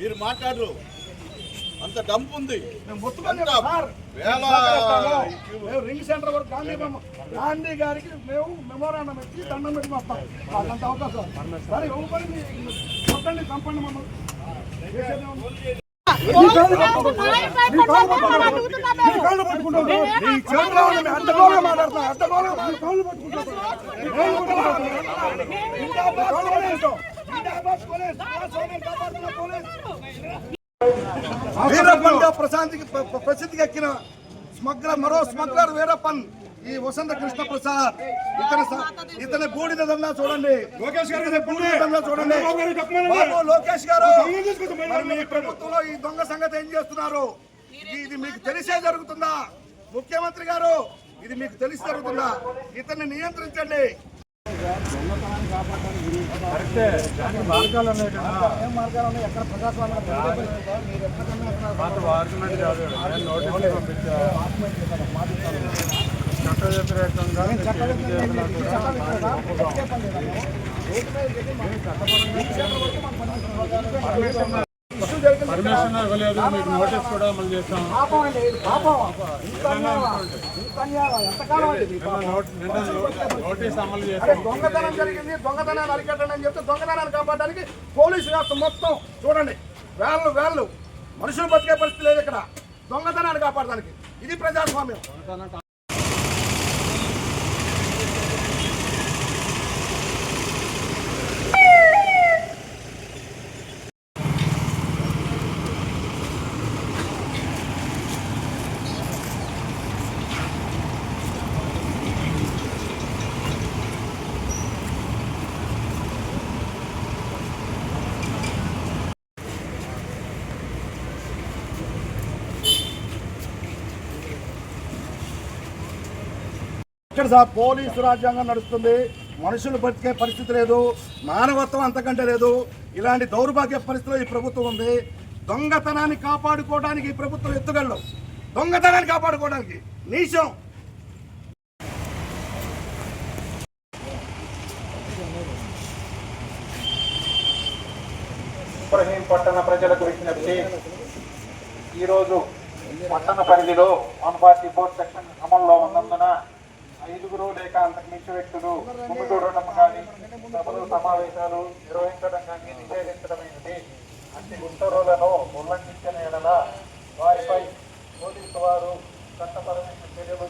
మీరు మాట్లాడరు. అంత డంప్ ఉంది. రింగ్ సెంటర్ వరకు గాంధీ గాంధీ గారికి మేము మెమోరాండం ఇచ్చి దండం పెట్టి మా వాళ్ళంత అవకాశం. సరే ఎవరు కొట్టండి చంపండి మమ్మల్ని. వీరప్పన్ పట్టుకుంటాం. ప్రశాంతికి ప్రసిద్ధికి ఎక్కిన స్మగ్లర్ మరో స్మగ్లర్ వీరప్పన్ ఈ వసంత కృష్ణ ప్రసాద్ ఇతని ఇతని బూడిద దందా చూడండి లోకేష్ గారు చూడండి బాబు లోకేష్ గారు మరి మీ ప్రభుత్వంలో ఈ దొంగ సంగతి ఏం చేస్తున్నారు ఇది- మీకు తెలిసే జరుగుతుందా ముఖ్యమంత్రి గారు ఇది మీకు తెలిసి జరుగుతుందా ఇతన్ని నియంత్రించండి ఏం మార్గాలు ఉన్నాయి ఎక్కడ ప్రజాస్వామ్యం మీరు ఎక్కడ కాదు నేను నోటీసులు పర్మిషన్ ఇవ్వలేదు మీకు నోటీస్ కూడా అమలు చేస్తాం. నోటీస్ అమలు చేస్తాం దొంగతనం జరిగింది దొంగతనాన్ని అరికట్టండి అని చెప్తే దొంగతనాన్ని కాపాడడానికి పోలీసు వ్యవస్థ మొత్తం చూడండి వేళ్ళు వేళ్ళు మనుషులు బతికే పరిస్థితి లేదు ఇక్కడ దొంగతనాన్ని కాపాడడానికి ఇది ప్రజాస్వామ్యం ఇక్కడ సార్ పోలీసు రాజ్యాంగం నడుస్తుంది. మనుషులు బతికే పరిస్థితి లేదు. మానవత్వం అంతకంటే లేదు. ఇలాంటి దౌర్భాగ్య పరిస్థితిలో ఈ ప్రభుత్వం ఉంది. దొంగతనాన్ని కాపాడుకోవడానికి ఈ ప్రభుత్వం ఎత్తుగళ్ళు దొంగతనాన్ని కాపాడుకోవడానికి. నీచం. ఇబ్రహీం పట్టణ ప్రజలకు విజ్ఞప్తి. ఈరోజు పట్టణ పరిధిలో వన్ ఫార్టీ ఫోర్ సెక్షన్ అమల్లో ఉన్నందున ఐదుగురు లేక అంతకుమించి వ్యక్తులు భూమి చూడటం కానీ సభలు సమావేశాలు నిర్వహించడం కానీ నిషేధించడమైనది. అన్ని ఉత్తర్వులను ఉల్లంఘించిన ఎడల వారిపై పోలీసు వారు చట్టపరమైన చర్యలు